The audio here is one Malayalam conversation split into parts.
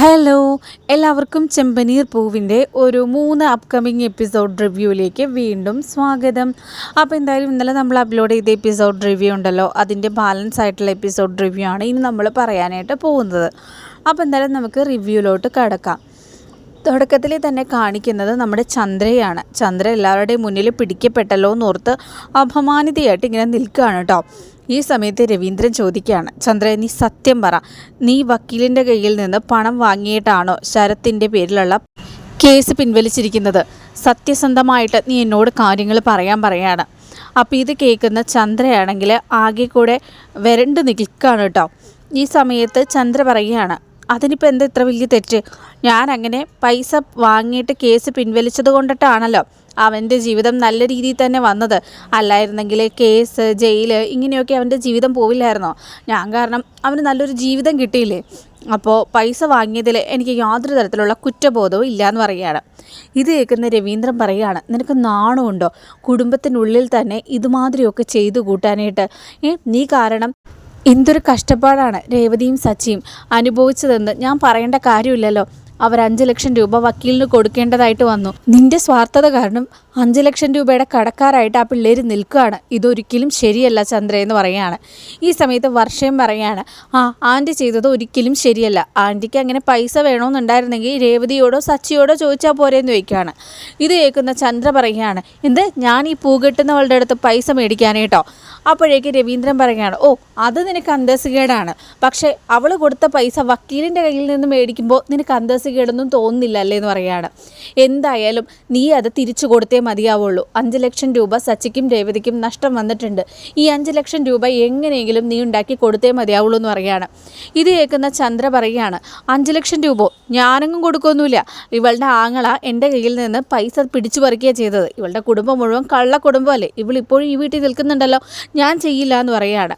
ഹലോ എല്ലാവർക്കും ചെമ്പനീർ പൂവിന്റെ ഒരു മൂന്ന് അപ്കമിങ് എപ്പിസോഡ് റിവ്യൂയിലേക്ക് വീണ്ടും സ്വാഗതം. അപ്പോൾ എന്തായാലും ഇന്നലെ നമ്മൾ അപ്ലോഡ് ചെയ്ത എപ്പിസോഡ് റിവ്യൂ ഉണ്ടല്ലോ അതിന്റെ ബാലൻസ് ആയിട്ടുള്ള എപ്പിസോഡ് റിവ്യൂ ആണ് ഇനി നമ്മൾ പറയാനായിട്ട് പോകുന്നത്. അപ്പോൾ എന്തായാലും നമുക്ക് റിവ്യൂലോട്ട് കടക്കാം. തുടക്കത്തിൽ തന്നെ കാണിക്കുന്നത് നമ്മുടെ ചന്ദ്രയാണ്. ചന്ദ്ര എല്ലാവരുടെയും മുന്നിൽ പിടിക്കപ്പെട്ടല്ലോ എന്നോർത്ത് അപമാനിതയായിട്ട് ഇങ്ങനെ നിൽക്കുകയാണ് കേട്ടോ. ഈ സമയത്ത് രവീന്ദ്രൻ ചോദിക്കുകയാണ് ചന്ദ്ര നീ സത്യം പറ. നീ വക്കീലിന്റെ കയ്യിൽ നിന്ന് പണം വാങ്ങിയിട്ടാണോ ശരത്തിന്റെ പേരിലുള്ള കേസ് പിൻവലിച്ചിരിക്കുന്നത്? സത്യസന്ധമായിട്ട് നീ എന്നോട് കാര്യങ്ങൾ പറയാൻ പറയാണ് അപ്പോൾ ഇത് കേൾക്കുന്ന ചന്ദ്രയാണെങ്കിൽ ആകെ കൂടെ വരണ്ട് നിൽക്കുകയാണ് കേട്ടോ. ഈ സമയത്ത് ചന്ദ്ര പറയുകയാണ് അതിനിപ്പോൾ എന്താ ഇത്ര വലിയ തെറ്റ്? ഞാൻ അങ്ങനെ പൈസ വാങ്ങിയിട്ട് കേസ് പിൻവലിച്ചത് കൊണ്ടിട്ടാണല്ലോ അവന്റെ ജീവിതം നല്ല രീതിയിൽ തന്നെ വന്നത്. അല്ലായിരുന്നെങ്കിൽ കേസ് ജയിൽ ഇങ്ങനെയൊക്കെ അവന്റെ ജീവിതം പോവില്ലായിരുന്നോ? ഞാൻ കാരണം അവന് നല്ലൊരു ജീവിതം കിട്ടിയില്ലേ? അപ്പോൾ പൈസ വാങ്ങിയതിൽ എനിക്ക് യാതൊരു തരത്തിലുള്ള കുറ്റബോധവും ഇല്ല എന്ന് പറയുകയാണ്. ഇത് കേൾക്കുന്ന രവീന്ദ്രൻ പറയുകയാണ് നിനക്ക് നാണമുണ്ടോ കുടുംബത്തിനുള്ളിൽ തന്നെ ഇതുമാതിരിയൊക്കെ ചെയ്തു കൂട്ടാനായിട്ട്. ഏ നീ കാരണം എന്തൊരു കഷ്ടപ്പാടാണ് രേവതിയും സച്ചിയും അനുഭവിച്ചതെന്ന് ഞാൻ പറയേണ്ട കാര്യമില്ലല്ലോ. അവർ അഞ്ച് ലക്ഷം രൂപ വക്കീലിന് കൊടുക്കേണ്ടതായിട്ട് വന്നു. നിന്റെ സ്വാർത്ഥത കാരണം അഞ്ച് ലക്ഷം രൂപയുടെ കടക്കാരായിട്ട് ആ പിള്ളേർ നിൽക്കുകയാണ്. ഇതൊരിക്കലും ശരിയല്ല ചന്ദ്ര എന്ന് പറയുകയാണ്. ഈ സമയത്ത് വർഷയും പറയുകയാണ് ആ ആന്റി ചെയ്തത് ഒരിക്കലും ശരിയല്ല. ആന്റിക്ക് അങ്ങനെ പൈസ വേണമെന്നുണ്ടായിരുന്നെങ്കിൽ രേവതിയോടോ സച്ചിയോടോ ചോദിച്ചാൽ പോരെന്ന് ചോദിക്കുകയാണ്. ഇത് കേൾക്കുന്ന ചന്ദ്ര പറയുകയാണ് എന്ത്? ഞാൻ ഈ പൂ കെട്ടുന്നവളുടെ അടുത്ത് പൈസ മേടിക്കാനേട്ടോ അപ്പോഴേക്ക് രവീന്ദ്രൻ പറയുകയാണ് ഓ അത് നിനക്ക് അന്തസ്സുകേടാണ്. പക്ഷേ അവൾ കൊടുത്ത പൈസ വക്കീലിന്റെ കയ്യിൽ നിന്ന് മേടിക്കുമ്പോൾ നിനക്ക് അന്തസ്സുകേടൊന്നും തോന്നുന്നില്ല അല്ലേ എന്ന് പറയുകയാണ്. എന്തായാലും നീ അത് തിരിച്ചു കൊടുത്തേ മതിയാവുള്ളൂ. അഞ്ച് ലക്ഷം രൂപ സച്ചിക്കും രേവതിക്കും നഷ്ടം വന്നിട്ടുണ്ട്. ഈ അഞ്ച് ലക്ഷം രൂപ എങ്ങനെയെങ്കിലും നീ ഉണ്ടാക്കി കൊടുത്തേ മതിയാവുള്ളൂ എന്ന് പറയുകയാണ്. ഇത് കേൾക്കുന്ന ചന്ദ്ര പറയുകയാണ് അഞ്ച് ലക്ഷം രൂപ? ഞാനൊന്നും കൊടുക്കൊന്നുമില്ല. ഇവളുടെ ആങ്ങള എന്റെ കയ്യിൽ നിന്ന് പൈസ പിടിച്ചു പറിക്കുകയാണ് ചെയ്തത്. ഇവളുടെ കുടുംബം മുഴുവൻ കള്ള കുടുംബമല്ലേ? ഇവളിപ്പോഴും ഈ വീട്ടിൽ നിൽക്കുന്നുണ്ടല്ലോ. ഞാൻ ചെയ്യില്ല എന്ന് പറയുകയാണ്.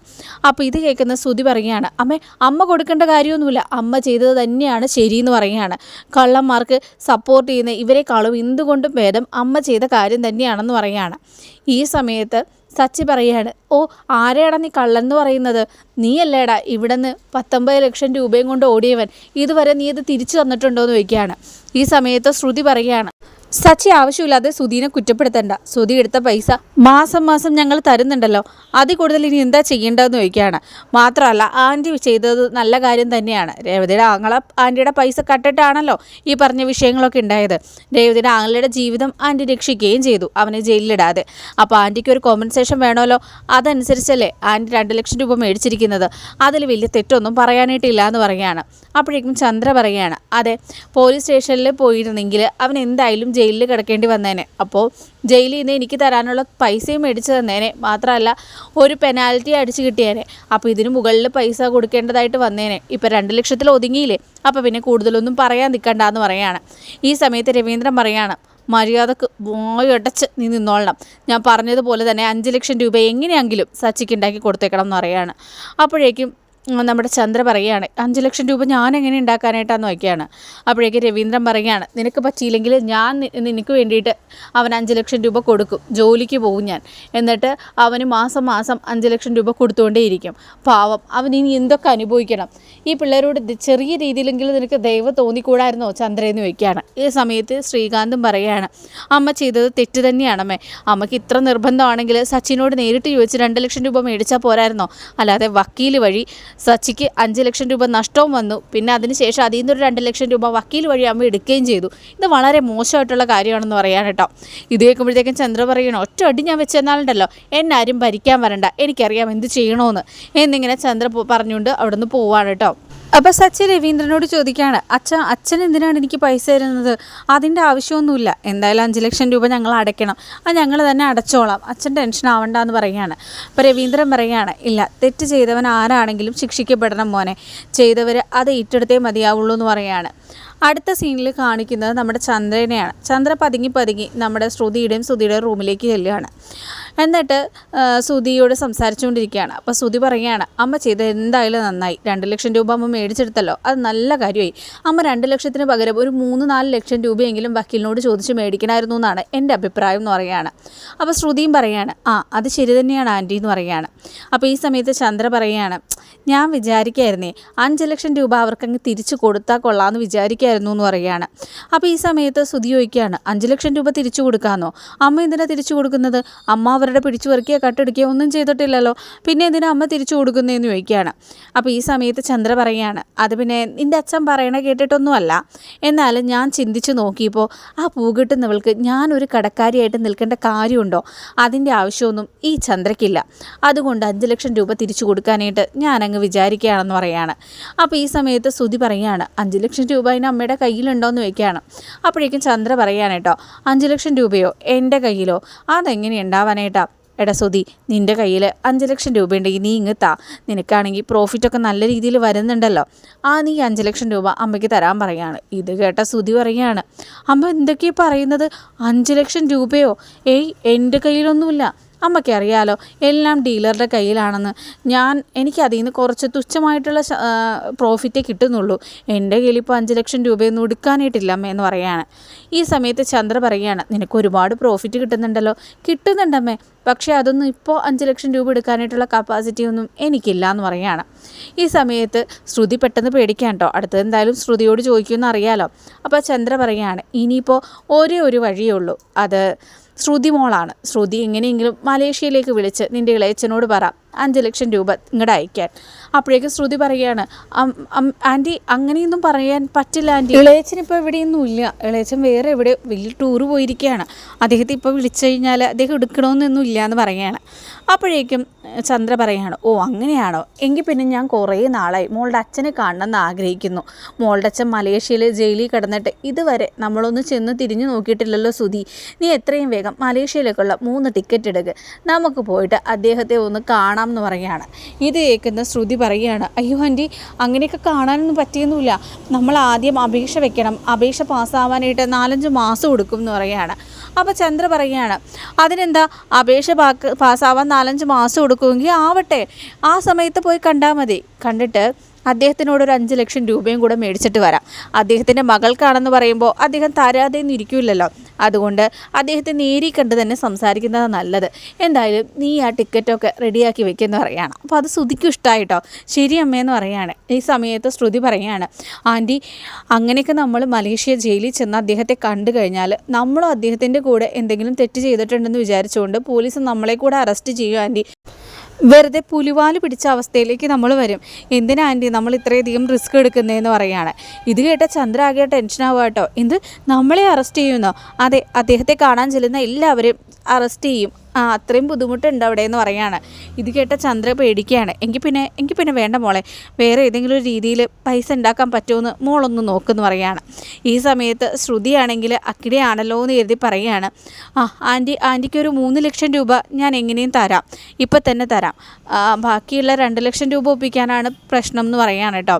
അപ്പോൾ ഇത് കേൾക്കുന്ന സുതി പറയുകയാണ് അമ്മേ അമ്മ കൊടുക്കേണ്ട കാര്യമൊന്നുമില്ല. അമ്മ ചെയ്തത് തന്നെയാണ് ശരിയെന്ന് പറയുകയാണ്. കള്ളന്മാർക്ക് സപ്പോർട്ട് ചെയ്യുന്ന ഇവരെക്കാളും എന്തുകൊണ്ടും ഭേദം അമ്മ ചെയ്ത കാര്യം തന്നെയാണെന്ന് പറയുകയാണ്. ഈ സമയത്ത് സച്ചി പറയാണ് ഓ ആരെയാടാ നീ കള്ളെന്ന് പറയുന്നത്? നീയല്ലേടാ ഇവിടെ നിന്ന് പത്തൊമ്പത് ലക്ഷം രൂപയും കൊണ്ട് ഓടിയവൻ. ഇതുവരെ നീ ഇത് തിരിച്ചു തന്നിട്ടുണ്ടോ എന്ന് ചോദിക്കുകയാണ്. ഈ സമയത്ത് ശ്രുതി പറയുകയാണ് സച്ചി ആവശ്യമില്ലാതെ സുധീനെ കുറ്റപ്പെടുത്തണ്ട. സുധി എടുത്ത പൈസ മാസം മാസം ഞങ്ങൾ തരുന്നുണ്ടല്ലോ. അതിൽ കൂടുതൽ ഇനി എന്താ ചെയ്യേണ്ടതെന്ന് ചോദിക്കുകയാണ്. മാത്രമല്ല ആന്റി ചെയ്തത് നല്ല കാര്യം തന്നെയാണ്. രേവതിയുടെ ആങ്ങളെ ആന്റിയുടെ പൈസ കട്ടിട്ടാണല്ലോ ഈ പറഞ്ഞ വിഷയങ്ങളൊക്കെ ഉണ്ടായത്. രേവതിയുടെ ആങ്ങളുടെ ജീവിതം ആന്റി രക്ഷിക്കുകയും ചെയ്തു അവനെ ജയിലിലിടാതെ. അപ്പോൾ ആന്റിക്ക് ഒരു കോമ്പൻസേഷൻ വേണമല്ലോ? അതനുസരിച്ചല്ലേ ആന്റി രണ്ട് ലക്ഷം രൂപ മേടിച്ചിരിക്കുന്നത്? അതിൽ വലിയ തെറ്റൊന്നും പറയാനായിട്ടില്ല എന്ന് പറയുകയാണ്. അപ്പോഴേക്കും ചന്ദ്ര പറയുകയാണ് അതെ പോലീസ് സ്റ്റേഷനിൽ പോയിരുന്നെങ്കിൽ അവൻ എന്തായാലും ജയിലിൽ കിടക്കേണ്ടി വന്നേനെ. അപ്പോൾ ജയിലിൽ നിന്ന് എനിക്ക് തരാനുള്ള പൈസയും മേടിച്ച് തന്നേനെ. മാത്രമല്ല ഒരു പെനാൽറ്റി അടിച്ച് കിട്ടിയേനെ. അപ്പോൾ ഇതിന് മുകളിൽ പൈസ കൊടുക്കേണ്ടതായിട്ട് വന്നേനെ. ഇപ്പോൾ രണ്ട് ലക്ഷത്തിൽ ഒതുങ്ങിയില്ലേ? അപ്പോൾ പിന്നെ കൂടുതലൊന്നും പറയാൻ നിൽക്കണ്ട എന്ന് പറയാണ് ഈ സമയത്ത് രവീന്ദ്രൻ പറയാണ് മര്യാദയ്ക്ക് വായൊടച്ച് നീ നിന്നോളണം. ഞാൻ പറഞ്ഞതുപോലെ തന്നെ അഞ്ച് ലക്ഷം രൂപ എങ്ങനെയെങ്കിലും സച്ചിക്ക് ഉണ്ടാക്കി കൊടുത്തേക്കണം എന്ന് പറയാണ് അപ്പോഴേക്കും നമ്മുടെ ചന്ദ്ര പറയുകയാണ് അഞ്ച് ലക്ഷം രൂപ ഞാൻ എങ്ങനെ ഉണ്ടാക്കാനായിട്ടാന്ന് നോക്കിയാണ്. അപ്പോഴേക്ക് രവീന്ദ്രൻ പറയുകയാണ് നിനക്ക് പറ്റിയില്ലെങ്കിൽ ഞാൻ നിനക്ക് വേണ്ടിയിട്ട് അവൻ അഞ്ച് ലക്ഷം രൂപ കൊടുക്കും ജോലിക്ക് പോകും ഞാൻ. എന്നിട്ട് അവന് മാസം മാസം അഞ്ച് ലക്ഷം രൂപ കൊടുത്തുകൊണ്ടേയിരിക്കും. പാവം അവൻ ഇനി എന്തൊക്കെ അനുഭവിക്കണം? ഈ പിള്ളേരോട് ചെറിയ രീതിയിലെങ്കിലും നിനക്ക് ദൈവം തോന്നിക്കൂടായിരുന്നോ ചന്ദ്രയെന്ന് ചോദിക്കുകയാണ്. ഈ സമയത്ത് ശ്രീകാന്തും പറയുകയാണ് അമ്മ ചെയ്തത് തെറ്റ് തന്നെയാണമ്മേ. അമ്മയ്ക്ക് ഇത്ര നിർബന്ധമാണെങ്കിൽ സച്ചിനോട് നേരിട്ട് ചോദിച്ച് രണ്ട് ലക്ഷം രൂപ മേടിച്ചാൽ പോരായിരുന്നോ? അല്ലാതെ വക്കീൽ വഴി സച്ചിക്ക് അഞ്ച് ലക്ഷം രൂപ നഷ്ടവും വന്നു. പിന്നെ അതിനുശേഷം അതിൽ നിന്നൊരു രണ്ട് ലക്ഷം രൂപ വക്കീൽ വഴി അമ്മ എടുക്കുകയും ചെയ്തു. ഇത് വളരെ മോശമായിട്ടുള്ള കാര്യമാണെന്ന് പറയാൻ കേട്ടോ. ഇത് കേൾക്കുമ്പോഴത്തേക്കും ചന്ദ്ര പറയണം ഒറ്റ അടി ഞാൻ വെച്ചെന്നാലുണ്ടല്ലോ എന്നെ ആരും ഭരിക്കാൻ വരണ്ട. എനിക്കറിയാം എന്ത് ചെയ്യണമെന്ന് എന്നിങ്ങനെ ചന്ദ്ര പറഞ്ഞുകൊണ്ട് അവിടെ നിന്ന് പോവാണ് കേട്ടോ. അപ്പോൾ സച്ചി രവീന്ദ്രനോട് ചോദിക്കുകയാണ് അച്ഛ അച്ഛൻ എന്തിനാണ് എനിക്ക് പൈസ തരുന്നത്? അതിന്റെ ആവശ്യമൊന്നുമില്ല. എന്തായാലും അഞ്ച് ലക്ഷം രൂപ ഞങ്ങൾ അടയ്ക്കണം. അത് ഞങ്ങൾ തന്നെ അടച്ചോളാം. അച്ഛൻ ടെൻഷൻ ആവണ്ട എന്ന് പറയുകയാണ്. അപ്പോൾ രവീന്ദ്രൻ പറയുകയാണ് ഇല്ല തെറ്റ് ചെയ്തവൻ ആരാണെങ്കിലും ശിക്ഷിക്കപ്പെടണം മോനെ. ചെയ്തവർ അത് ഏറ്റെടുത്തേ മതിയാവുള്ളൂ എന്ന് പറയുകയാണ്. അടുത്ത സീനിൽ കാണിക്കുന്നത് നമ്മുടെ ചന്ദ്രനെയാണ്. ചന്ദ്ര പതുങ്ങി പതുങ്ങി നമ്മുടെ ശ്രുതിയുടെയും ശ്രുതിയുടെയും റൂമിലേക്ക് ചെല്ലുകയാണ്. എന്നിട്ട് സുധിയോട് സംസാരിച്ചുകൊണ്ടിരിക്കുകയാണ്. അപ്പോൾ സുധി പറയുകയാണ് അമ്മ ചെയ്ത് എന്തായാലും നന്നായി. രണ്ട് ലക്ഷം രൂപ അമ്മ മേടിച്ചെടുത്തല്ലോ. അത് നല്ല കാര്യമായി. അമ്മ രണ്ട് ലക്ഷത്തിന് പകരം ഒരു മൂന്ന് നാല് ലക്ഷം രൂപയെങ്കിലും വക്കീലിനോട് ചോദിച്ച് മേടിക്കണമായിരുന്നു എന്നാണ് എന്റെ അഭിപ്രായം എന്ന് പറയുകയാണ്. അപ്പോൾ ശ്രുതിയും പറയുകയാണ് ആ അത് ശരി തന്നെയാണ് ആന്റി എന്ന് പറയുകയാണ്. അപ്പോൾ ഈ സമയത്ത് ചന്ദ്ര പറയുകയാണ് ഞാൻ വിചാരിക്കായിരുന്നേ. അഞ്ച് ലക്ഷം രൂപ അവർക്കങ്ങ് തിരിച്ചു കൊടുത്താൽ കൊള്ളാമെന്ന് വിചാരിക്കായിരുന്നു എന്ന് പറയുകയാണ്. അപ്പോൾ ഈ സമയത്ത് സുതി ചോദിക്കുകയാണ് അഞ്ച് ലക്ഷം രൂപ തിരിച്ചു കൊടുക്കാമെന്നോ അമ്മ എന്തിനാ തിരിച്ചു കൊടുക്കുന്നത്? അമ്മ അവരുടെ പിടിച്ചു പറിക്കുകയോ കട്ടെടുക്കുകയോ ഒന്നും ചെയ്തിട്ടില്ലല്ലോ. പിന്നെ എന്തിനാ അമ്മ തിരിച്ചു കൊടുക്കുന്നതെന്ന് ചോദിക്കുകയാണ്. അപ്പോൾ ഈ സമയത്ത് ചന്ദ്ര പറയുകയാണ് അത് പിന്നെ നിന്റെ അച്ഛൻ പറയണ കേട്ടിട്ടൊന്നുമല്ല. എന്നാലും ഞാൻ ചിന്തിച്ചു നോക്കിയപ്പോൾ ആ പൂ കിട്ടുന്നവൾക്ക് ഞാനൊരു കടക്കാരിയായിട്ട് നിൽക്കേണ്ട കാര്യമുണ്ടോ? അതിന്റെ ആവശ്യമൊന്നും ഈ ചന്ദ്രയ്ക്കില്ല. അതുകൊണ്ട് അഞ്ച് ലക്ഷം രൂപ തിരിച്ചു കൊടുക്കാനായിട്ട് ഞാനങ്ങ് വിചാരിക്കുകയാണെന്ന് പറയാണ്. അപ്പോൾ ഈ സമയത്ത് ശ്രുതി പറയുകയാണ് അഞ്ച് ലക്ഷം രൂപ അതിന് അമ്മയുടെ കയ്യിലുണ്ടോ എന്ന് ചോദിക്കുകയാണ്. അപ്പോഴേക്കും ചന്ദ്ര പറയുകയാണ് കേട്ടോ അഞ്ച് ലക്ഷം രൂപയോ? എന്റെ കയ്യിലോ? അതെങ്ങനെ ഉണ്ടാവാനായിട്ടാ? എടാ സുതി നിന്റെ കയ്യിൽ അഞ്ച് ലക്ഷം രൂപ ഉണ്ടെങ്കിൽ നീ ഇങ്ങ് താ. നിനക്കാണെങ്കിൽ പ്രോഫിറ്റൊക്കെ നല്ല രീതിയിൽ വരുന്നുണ്ടല്ലോ. ആ നീ അഞ്ച് ലക്ഷം രൂപ അമ്മയ്ക്ക് തരാൻ പറയാണ്. ഇത് കേട്ട സുതി പറയുകയാണ് അമ്മ എന്തൊക്കെയാണ് പറയുന്നത്? അഞ്ച് ലക്ഷം രൂപയോ? ഏയ് എന്റെ കയ്യിലൊന്നുമില്ല. അമ്മയ്ക്ക് അറിയാലോ എല്ലാം ഡീലറുടെ കയ്യിലാണെന്ന്. ഞാൻ എനിക്ക് അതിൽ നിന്ന് കുറച്ച് തുച്ഛമായിട്ടുള്ള പ്രോഫിറ്റേ കിട്ടുന്നുള്ളൂ. എന്റെ കയ്യിൽ ഇപ്പോൾ അഞ്ച് ലക്ഷം രൂപയൊന്നും എടുക്കാനായിട്ടില്ല അമ്മ എന്ന് പറയാണ്. ഈ സമയത്ത് ചന്ദ്ര പറയുകയാണ് നിനക്ക് ഒരുപാട് പ്രോഫിറ്റ് കിട്ടുന്നുണ്ടല്ലോ. കിട്ടുന്നുണ്ടമ്മേ പക്ഷേ അതൊന്നും ഇപ്പോൾ അഞ്ച് ലക്ഷം രൂപ എടുക്കാനായിട്ടുള്ള കപ്പാസിറ്റി ഒന്നും എനിക്കില്ല എന്ന് പറയുകയാണ് ഈ സമയത്ത് ശ്രുതി പെട്ടെന്ന് പേടിക്കാൻ കേട്ടോ. അടുത്തത് എന്തായാലും ശ്രുതിയോട് ചോദിക്കുമെന്ന് അറിയാലോ. അപ്പോൾ ചന്ദ്ര പറയുകയാണ് ഇനിയിപ്പോൾ ഒരേ ഒരു വഴിയേ ഉള്ളൂ. അത് ശ്രുതി മോളാണ്. ശ്രുതി എങ്ങനെയെങ്കിലും മലേഷ്യയിലേക്ക് വിളിച്ച് നിന്റെ ഇളയച്ചനോട് പറ. അഞ്ച് ലക്ഷം രൂപ ഇങ്ങോട്ട് അയക്കാൻ. അപ്പോഴേക്കും ശ്രുതി പറയുകയാണ് ആന്റി അങ്ങനെയൊന്നും പറയാൻ പറ്റില്ല ആന്റി. ഇളയച്ചൻ ഇപ്പോൾ എവിടെയൊന്നും ഇല്ല. ഇളയച്ചൻ വേറെ എവിടെ വലിയ ടൂർ പോയിരിക്കുകയാണ്. അദ്ദേഹത്തെ ഇപ്പോൾ വിളിച്ചു കഴിഞ്ഞാൽ അദ്ദേഹം എടുക്കണമെന്നൊന്നും ഇല്ല എന്ന് പറയുകയാണ്. അപ്പോഴേക്കും ചന്ദ്ര പറയുകയാണ് ഓ അങ്ങനെയാണോ? എങ്കിൽ പിന്നെ ഞാൻ കുറേ നാളായി മോളുടെ അച്ഛനെ കാണണമെന്ന് ആഗ്രഹിക്കുന്നു. മോളുടെ അച്ഛൻ മലേഷ്യയിൽ ജയിലിൽ കിടന്നിട്ട് ഇതുവരെ നമ്മളൊന്ന് ചെന്ന് തിരിഞ്ഞു നോക്കിയിട്ടില്ലല്ലോ സുധി നീ എത്രയും വേഗം മലേഷ്യയിലേക്കുള്ള മൂന്ന് ടിക്കറ്റ് എടുക്കുക നമുക്ക് പോയിട്ട് അദ്ദേഹത്തെ ഒന്ന് കാണാം. കാണാം എന്ന് പറയുകയാണ്. ഇത് കേൾക്കുന്ന ശ്രുതി പറയുകയാണ് അയ്യോ ആന്റി അങ്ങനെയൊക്കെ കാണാനൊന്നും പറ്റിയൊന്നുമില്ല. നമ്മൾ ആദ്യം അപേക്ഷ വെക്കണം. അപേക്ഷ പാസ്സാവാനായിട്ട് നാലഞ്ച് മാസം കൊടുക്കും എന്ന് പറയുകയാണ്. അപ്പോൾ ചന്ദ്ര പറയുകയാണ് അതിനെന്താ? അപേക്ഷ പാസ്സാവാൻ നാലഞ്ച് മാസം കൊടുക്കുമെങ്കിൽ ആവട്ടെ. ആ സമയത്ത് പോയി കണ്ടാൽ മതി. കണ്ടിട്ട് അദ്ദേഹത്തിനോട് ഒരു അഞ്ച് ലക്ഷം രൂപയും കൂടെ മേടിച്ചിട്ട് വരാം. അദ്ദേഹത്തിന്റെ മകൾക്കാണെന്ന് പറയുമ്പോൾ അദ്ദേഹം തരാതെ ഇരിക്കില്ലല്ലോ. അതുകൊണ്ട് അദ്ദേഹത്തെ നേരി കണ്ട് തന്നെ സംസാരിക്കുന്നത് നല്ലത്. എന്തായാലും നീ ആ ടിക്കറ്റൊക്കെ റെഡിയാക്കി വെക്കുമെന്ന് പറയുകയാണ് അപ്പോൾ അത് ശ്രുതിക്കും ഇഷ്ടമായിട്ടോ ശരി അമ്മയെന്ന് പറയുകയാണ് ഈ സമയത്ത് ശ്രുതി പറയുകയാണ് ആന്റി അങ്ങനെയൊക്കെ നമ്മൾ മലേഷ്യ ജയിലിൽ ചെന്ന് അദ്ദേഹത്തെ കണ്ടു കഴിഞ്ഞാൽ നമ്മളും അദ്ദേഹത്തിന്റെ കൂടെ എന്തെങ്കിലും തെറ്റ് ചെയ്തിട്ടുണ്ടെന്ന് വിചാരിച്ചുകൊണ്ട് പോലീസ് നമ്മളെ കൂടെ അറസ്റ്റ് ചെയ്യുക ആന്റി വെറുതെ പുലിവാൽ പിടിച്ച അവസ്ഥയിലേക്ക് നമ്മൾ വരും. എന്തിനാ ആന്റി നമ്മൾ ഇത്രയധികം റിസ്ക് എടുക്കുന്നതെന്ന് പറയുകയാണ്. ഇത് കേട്ട ചന്ദ്ര ആകെ ടെൻഷനാവുക കേട്ടോ. എന്ത്? നമ്മളെ അറസ്റ്റ് ചെയ്യുന്നോ? അതെ അദ്ദേഹത്തെ കാണാൻ ചെല്ലുന്ന എല്ലാവരും അറസ്റ്റ് ചെയ്യും. ആ അത്രയും ബുദ്ധിമുട്ടുണ്ട് അവിടെ എന്ന് പറയാണ് ഇത് കേട്ട ചന്ദ്ര പേടിക്കുകയാണ്. എങ്കിൽ പിന്നെ എങ്കിൽ പിന്നെ വേണ്ട മോളെ. വേറെ ഏതെങ്കിലും ഒരു രീതിയിൽ പൈസ ഉണ്ടാക്കാൻ പറ്റുമെന്ന് മോളൊന്ന് നോക്കുമെന്ന് പറയാണ് ഈ സമയത്ത് ശ്രുതിയാണെങ്കിൽ അക്കിടെയാണല്ലോ എന്ന് കരുതി പറയുകയാണ്. ആ ആന്റി ആന്റിക്ക് ഒരു മൂന്ന് ലക്ഷം രൂപ ഞാൻ എങ്ങനെയും തരാം. ഇപ്പം തന്നെ തരാം ബാക്കിയുള്ള രണ്ട് ലക്ഷം രൂപ ഒപ്പിക്കാനാണ് പ്രശ്നം എന്ന് പറയുകയാണ് കേട്ടോ.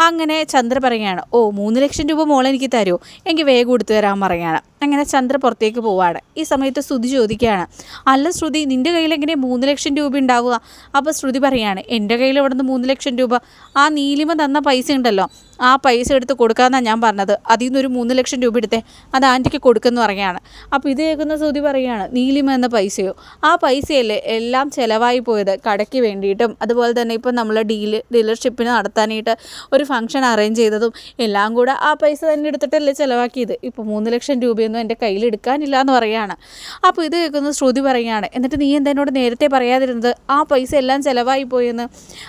അങ്ങനെ ചന്ദ്ര പറയുകയാണ് ഓ മൂന്ന് ലക്ഷം രൂപ മോൾ എനിക്ക് തരുമോ എനിക്ക് വേഗം കൊടുത്തു തരാൻ പറയുകയാണ്. അങ്ങനെ ചന്ദ്ര പുറത്തേക്ക് പോവാണ്. ഈ സമയത്ത് ശ്രുതി ചോദിക്കുകയാണ് അല്ല ശ്രുതി നിന്റെ കയ്യിൽ എങ്ങനെ മൂന്ന് ലക്ഷം രൂപ ഉണ്ടാവുക? അപ്പോൾ ശ്രുതി പറയുകയാണ് എന്റെ കയ്യിൽ ഇവിടെ നിന്ന് മൂന്ന് ലക്ഷം രൂപ? ആ നീലിമ തന്ന പൈസ ഉണ്ടല്ലോ. ആ പൈസ എടുത്ത് കൊടുക്കാമെന്നാണ് ഞാൻ പറഞ്ഞത്. അതിൽ നിന്നൊരു മൂന്ന് ലക്ഷം രൂപ എടുത്തേ. അത് ആന്റിക്ക് കൊടുക്കുമെന്ന് പറയുകയാണ്. അപ്പോൾ ഇത് കേൾക്കുന്ന ശ്രുതി പറയുകയാണ് നീലിമ എന്ന പൈസയോ? ആ പൈസയല്ലേ എല്ലാം ചിലവായി പോയത് കടയ്ക്ക് വേണ്ടിയിട്ടും അതുപോലെ തന്നെ ഇപ്പം നമ്മൾ ഡീൽ ഡീലർഷിപ്പിന് നടത്താനായിട്ട് ഒരു ഫംഗ്ഷൻ അറേഞ്ച് ചെയ്തതും എല്ലാം കൂടെ ആ പൈസ തന്നെ എടുത്തിട്ടല്ലേ ചിലവാക്കിയത്. ഇപ്പോൾ മൂന്ന് ലക്ഷം രൂപയൊന്നും എന്റെ കയ്യിൽ എടുക്കാനില്ല എന്ന് പറയുകയാണ്. അപ്പോൾ ഇത് കേൾക്കുന്ന ശ്രുതി പറയുകയാണ് എന്നിട്ട് നീ എന്താ നേരത്തെ പറയാതിരുന്നത്? ആ പൈസ എല്ലാം ചിലവായി പോയെന്ന്.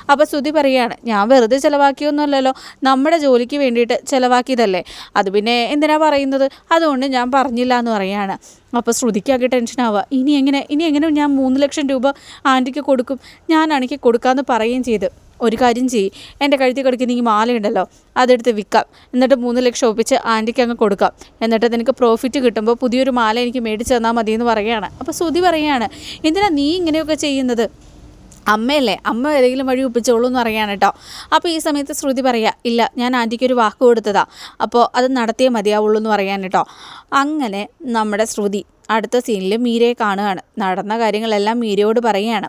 അപ്പോൾ ശ്രുതി പറയുകയാണ് ഞാൻ വെറുതെ ചിലവാക്കിയൊന്നുമല്ലല്ലോ. നമ്മുടെ ജോലിക്ക് വേണ്ടിയിട്ട് ചിലവാക്കിയതല്ലേ? അത് പിന്നെ എന്തിനാ പറയുന്നത്? അതുകൊണ്ട് ഞാൻ പറഞ്ഞില്ല എന്ന് പറയുകയാണ് അപ്പോൾ ശ്രുതിക്കാകെ ടെൻഷനാവുക ഇനി എങ്ങനെ ഇനി എങ്ങനെ ഞാൻ മൂന്ന് ലക്ഷം രൂപ ആന്റിക്ക് കൊടുക്കും? ഞാൻ ഞാനാണെങ്കിൽ കൊടുക്കാമെന്ന് പറയുകയും ചെയ്ത്. ഒരു കാര്യം ചെയ്യ്. എന്റെ കഴുത്തിൽ കിടക്കുന്ന ഈ മാലയുണ്ടല്ലോ അതെടുത്ത് വിൽക്കാം. എന്നിട്ട് മൂന്ന് ലക്ഷം ഒപ്പിച്ച് ആന്റിക്ക് അങ്ങ് കൊടുക്കാം. എന്നിട്ട് നിനക്ക് പ്രോഫിറ്റ് കിട്ടുമ്പോൾ പുതിയൊരു മാല എനിക്ക് മേടിച്ച് തന്നാൽ മതി എന്ന് പറയുകയാണ്. അപ്പോൾ ശ്രുതി പറയുകയാണ് എന്തിനാ നീ ഇങ്ങനെയൊക്കെ ചെയ്യുന്നത്? അമ്മയല്ലേ? അമ്മ ഏതെങ്കിലും വഴി ഒപ്പിച്ചോളൂ എന്ന് പറയാണ് കേട്ടോ. അപ്പോൾ ഈ സമയത്ത് ശ്രുതി പറയുക ഇല്ല ഞാൻ ആന്റിക്ക് ഒരു വാക്ക് കൊടുത്തതാ. അപ്പോൾ അത് നടത്തിയേ മതിയാവുള്ളൂ എന്ന് പറയാൻ കേട്ടോ. അങ്ങനെ നമ്മുടെ ശ്രുതി അടുത്ത സീനിൽ മീരയെ കാണുകയാണ്. നടന്ന കാര്യങ്ങളെല്ലാം മീരയോട് പറയുകയാണ്.